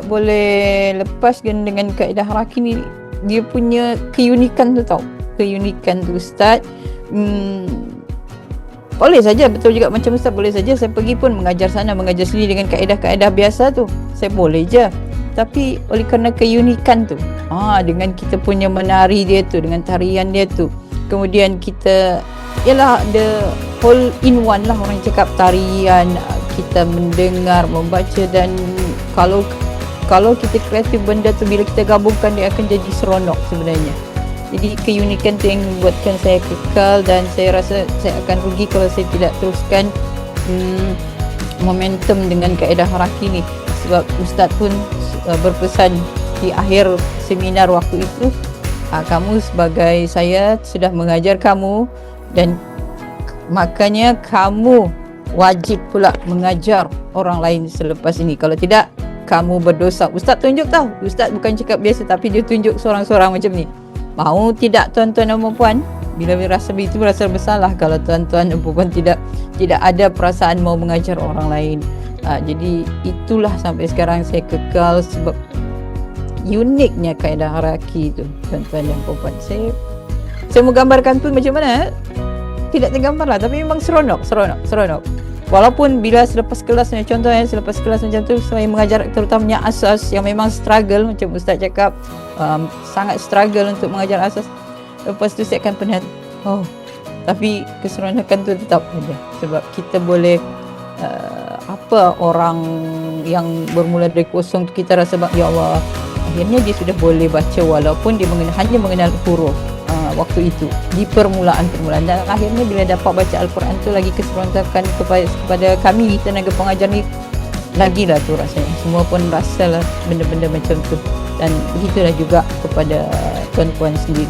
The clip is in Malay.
tidak boleh lepas dengan kaedah haraki ni dia punya keunikan tu tau. Keunikan tu Ustaz. Hmm, boleh saja betul juga macam Ustaz boleh saja. Saya pergi pun mengajar sana mengajar sini dengan kaedah-kaedah biasa tu. Saya boleh je. Tapi oleh kerana keunikan tu ah dengan kita punya menari dia tu dengan tarian dia tu kemudian kita ialah the whole in one lah orang cakap tarian kita mendengar membaca dan kalau kalau kita kreatif benda tu bila kita gabungkan dia akan jadi seronok sebenarnya. Jadi keunikan tu yang buatkan saya kekal dan saya rasa saya akan rugi kalau saya tidak teruskan hmm, momentum dengan kaedah haraki ni. Sebab ustaz pun uh, berpesan di akhir seminar waktu itu uh, kamu sebagai saya sudah mengajar kamu dan makanya kamu wajib pula mengajar orang lain selepas ini. Kalau tidak kamu berdosa. Ustaz tunjuk tahu ustaz bukan cakap biasa tapi dia tunjuk seorang-seorang macam ni. Mau tidak tuan-tuan dan puan? Bila rasa begitu rasa bersalah. Kalau tuan-tuan dan puan tidak tidak ada perasaan mau mengajar orang lain. Uh, jadi itulah sampai sekarang saya kekal sebab uniknya kaedah haraki itu tuan-tuan dan puan. Saya saya mau gambarkan pun macam mana tidak tergambar lah tapi memang seronok seronok seronok Walaupun bila selepas kelas contohnya selepas kelas macam tu saya mengajar terutamanya asas yang memang struggle macam ustaz cakap um, sangat struggle untuk mengajar asas. Lepas tu saya akan penat oh tapi keseronokan tu tetap ada. Sebab kita boleh uh, apa orang yang bermula dari kosong tu kita rasa ya Allah akhirnya dia sudah boleh baca walaupun dia mengenal, hanya mengenal huruf uh, waktu itu di permulaan-permulaan dan akhirnya bila dapat baca Al-Quran tu lagi keseronokan kepada, kepada kami tenaga pengajar ni lagi lah tu rasanya. Semua pun rasa lah benda-benda macam tu. Dan begitulah juga kepada tuan-puan sendiri